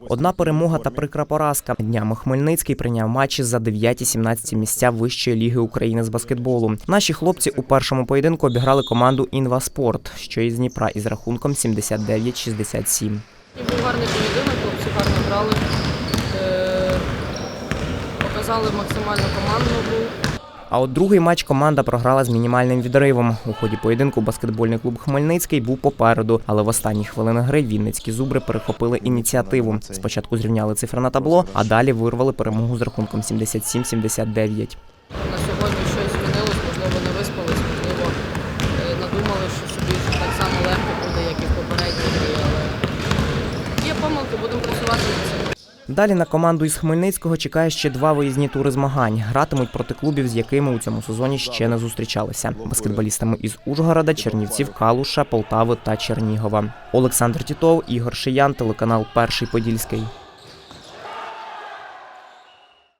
Одна перемога та прикра поразка. Днями Хмельницький прийняв матчі за 9-17 місця Вищої ліги України з баскетболу. Наші хлопці у першому поєдинку обіграли команду Інваспорт, що із Дніпра із рахунком 79-67. І був гарний поєдинок, хлопці гарно грали, е, показали максимальну командну гру. А от другий матч команда програла з мінімальним відривом. У ході поєдинку баскетбольний клуб Хмельницький був попереду, але в останні хвилини гри вінницькі зубри перехопили ініціативу. Спочатку зрівняли цифри на табло, а далі вирвали перемогу з рахунком 77-79. На сьогодні щось змінилось, можливо, не виспались, можливо, е, надумали, що собі так само легко буде, як і в попередній грі, але є помилки, будемо. Далі на команду із Хмельницького чекає ще два виїзні тури змагань. Гратимуть проти клубів, з якими у цьому сезоні ще не зустрічалися. Баскетболістами із Ужгорода, Чернівців, Калуша, Полтави та Чернігова. Олександр Тітов, Ігор Шиян, телеканал Перший Подільський.